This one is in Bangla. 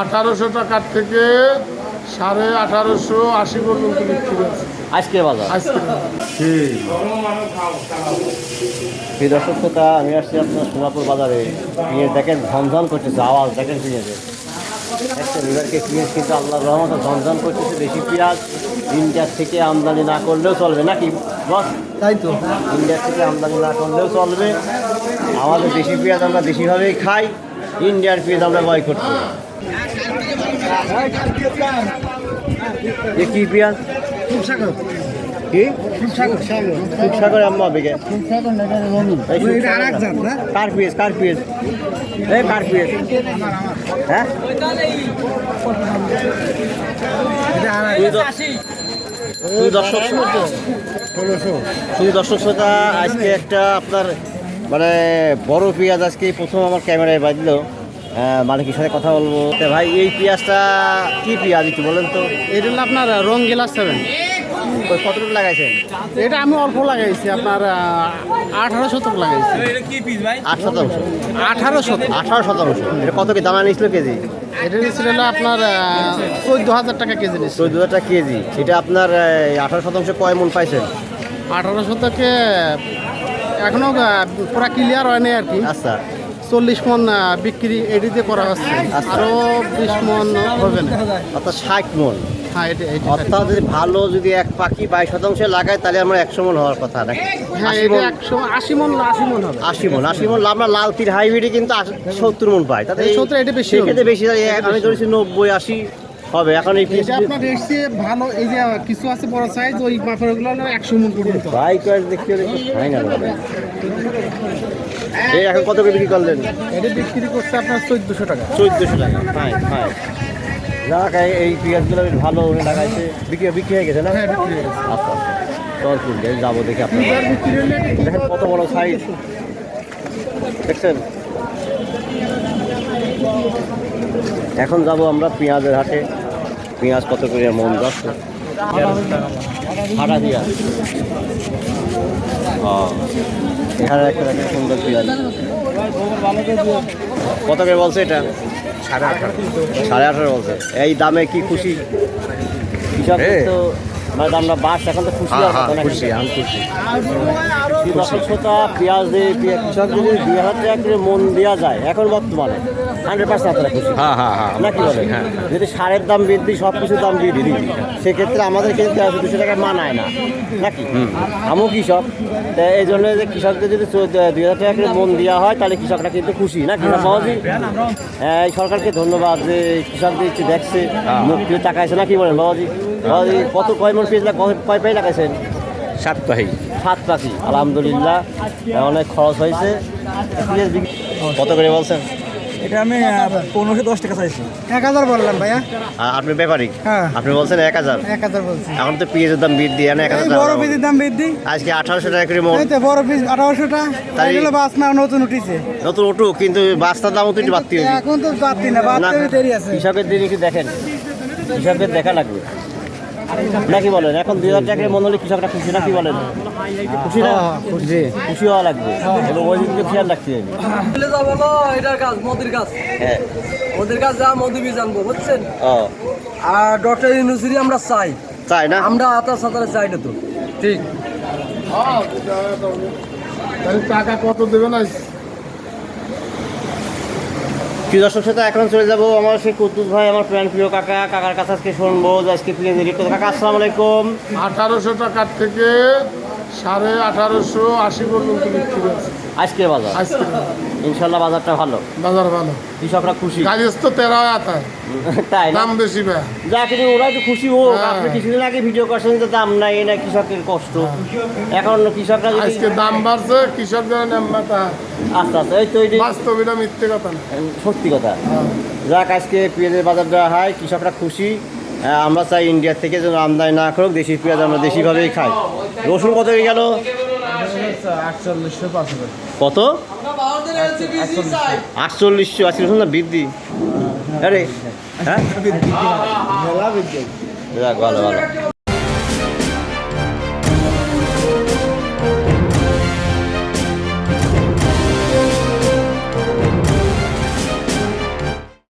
আঠারোশো টাকার থেকে সাড়ে আঠারোশো আশি পর্যন্ত বিক্রি আছে আজকে বাজার? আজকে। সেই দর্শক শ্রোতা আমি আসছি আপনার সোনাপুর বাজারে। নিয়ে দেখেন ঝনঝন করতেছে আওয়াজ দেখেন পেঁয়াজের একটা লিভারকে পেঁয়াজ কিন্তু আল্লাহ রহমত ঝনঝন করতেছে দেশি পেঁয়াজ। ইন্ডিয়ার থেকে আমদানি না করলেও চলবে নাকি? বস। তাই তো। ইন্ডিয়ার থেকে আমদানি না করলেও চলবে। আমাদের দেশি পেঁয়াজ আমরা দেশিভাবেই খাই ইন্ডিয়ার পেঁয়াজ আমরা বয় কি পেঁয়াজ কি? সাগর। আম্মা বেগে এই সুখসাগর। কার পিএস কার পিএস? এই কার পিএস? হ্যাঁ? শুধু দর্শক শুধু দর্শক শ্রোতা আজকে একটা আপনার মানে বড় পেঁয়াজ আজকে প্রথম আমার ক্যামেরায় বাজলো। মালিকের সাথে কথা বলব। তা ভাই এই পেঁয়াজটা কি পেঁয়াজ একটু বলেন তো? এটা হলো আপনার রঙ্গিলা সেভেন কতটুকু লাগাইছেন? এটা আমি অল্প লাগাইছি আপনার আঠারো শতক লাগাইছি। আট শতাংশ আঠারো শতক। আঠারো শতাংশ এটা কত কি দামা নিয়েছিল কেজি? এটা নিচ্ছিল হলো আপনার চোদ্দ হাজার টাকা কেজি চোদ্দ হাজার টাকা কেজি। এটা আপনার আঠারো শতাংশ কয় মন পাইছেন? আঠারো শতকে এখনও আহ, পুরা ক্লিয়ার হয়নি আর কি। আচ্ছা। চল্লিশ মন বিক্রি এডিতে করা হচ্ছে। আরও আরও বিশ মন হবে না। অর্থাৎ ষাট মন। হ্যাঁ এটা অর্থাৎ যদি ভালো যদি এক পাখি বাইশ শতাংশ লাগায় তাহলে আমার একশো মন হওয়ার কথা নাকি? হ্যাঁ আশি একশো আশি মন আশি মন হবে। আশি মন আশি মন আমরা লাল তীর হাইব্রিডে কিন্তু সত্তর মন পাই। তাতে সত্তর 70 এটা বেশি। সেক্ষেত্রে বেশি আমি ধরেছি নব্বই আশি হবে এখন এই এটা আপনার এসছে ভালো এই যে কিছু আছে বড় সাইজ ওই মাপেরগুলো হলো একশো মন পর্যন্ত। ভাই কয়েক দেখতে হলে ফাইনাল এই এখন কত করে বিক্রি করলেন? এটা বিক্রি করছে আপনার চোদ্দশো টাকা। চোদ্দশো টাকা ফাইন ফাইন যাক এই- পেঁয়াজগুলো বেশ ভালো লাগাইছে। বিক্রি বিক্রি হয়ে গেছে না? হ্যাঁ বিক্রি হয়ে গেছে। আচ্ছা আচ্ছা। যাব দেখি আপনার। দেখেন কত বড় সাইজ দেখছেন? এখন যাব আমরা পেঁয়াজের হাটে। পেঁয়াজ কত করে মন যাচ্ছে। হাটা দিয়া ও, এখানে একটা সুন্দর পেঁয়াজ কত করে বলছে এটা? সাড়ে আঠারো। সাড়ে আঠারো বলছে। এই দামে কি খুশি? কৃষক তো মানে আমরা বাস এখন তো খুশি আর কত নাকি? শ্রোতা পেঁয়াজ দিয়ে কৃষক যদি দুই হাজার টাকা করে মন দেওয়া যায় এখন বর্তমানে হান্ড্রেড পার্সেন্ট আপনারা খুশি। হ্যাঁ হ্যাঁ হ্যাঁ নাকি বলেন? যদি সারের দাম বৃদ্ধি সব কিছুর দাম বৃদ্ধি সেক্ষেত্রে আমাদের কিন্তু তেরোশো দুশো টাকা মানায় না। নাকি? আমিও কৃষক তা এই জন্য যে কৃষকদের যদি দুই হাজার টাকা করে মন দেওয়া হয় তাহলে কৃষকরা কিন্তু খুশি না কৃষক হ্যাঁ, এই সরকারকে ধন্যবাদ যে কৃষকদের একটু দেখছে মুখ টাকাইছে না কি বলেন বাবাজি কত কয় মন পেঁয়াজ লাগ- কয়- পাই লাগাইছেন? সাপ্তাহিক সাত পাখি আলহামদুলিল্লাহ। অনেক খরচ হয়েছে। কত করে বলছেন? এটা আমি পনেরোশো দশ টাকা চাইছি। এক হাজার বললাম ভাইয়া। আপনি ব্যাপারী? হ্যাঁ। আপনি বলছেন এক হাজার। এক হাজার বলছি। এখন তো পেঁয়াজের দাম বৃদ্ধি এখন এক হাজার বড় দাম। দাম বৃদ্ধি। আজকে আঠারোশো টাকা করে মন বড় পিস আঠারোশোটা। তাই- তাই বাস না নতুন উঠিছে। নতুন উঠুক কিন্তু বাস্তার দাম তো একটু বাড়তি এখন তো বাড়তি না না বাড়তে দেরি আছে। কৃষকের দিন একটু দেখেন। কৃষকের দেখা লাগবে। নাকি বলেন? এখন দুই হাজার টাকা মন হলে কৃষকরা খুশি নাকি বলেন? খুশি না খুশি। খুশি হওয়া লাগবে। এবং ওই দিনকে খেয়াল রাখতে হবে এটার কাজ মোদির কাজ। হ্যাঁ। মোদির কাজ যা মোদি বীজ আনব বুঝছেন? আর ডক্টর ইউনিভার্সিটি আমরা চাই। তাই না? আমরা আতার সাতারে চাই না তো। ঠিক। টাকা কত দেবে কি দর্শক সাথে এখন চলে যাব আমার সেই কুদ্দুস ভাই, আমার প্রাণ প্রিয় কাকা। কাকার কাছে আজকে শুনব, যে আজকে প্রিয় রেট কাকা, আসসালামু আলাইকুম। আঠারোশো টাকার থেকে সাড়ে আঠারোশো আশি পর্যন্ত বিক্রি আছে আজকের বাজার। আজকে ইনশাল্লাহ বাজারটা ভালো। বাজার ভালো। কৃষকরা খুশি। কাগজ তো তেরো আতা তাই। দাম বেশি ভাই। যা কিন্তু ওরা একটু খুশি হোক। হ্যাঁ। আপনি কিছুদিন আগে ভিডিও করছেন যে দাম নাই না কৃষকের কষ্ট। এখন কৃষকরা যদি আজকে দাম বাড়ছে কৃষকদের নাম্বারটা আস্তে আস্তে এই তো এই বাস্তব এটা মিথ্যে কথা না। সত্যি কথা। যাক আজকে পেঁয়াজের বাজার দেওয়া হয় কৃষকরা খুশি। আমরা চাই ইন্ডিয়ার থেকে যেন আমদানি না করুক দেশি পেঁয়াজ আমরা দেশিভাবেই খাই। রসুন কত হয়ে গেল? কত? আটচল্লিশশো আশি না বৃদ্ধি? আরে হ্যাঁ? ভালো ভালো।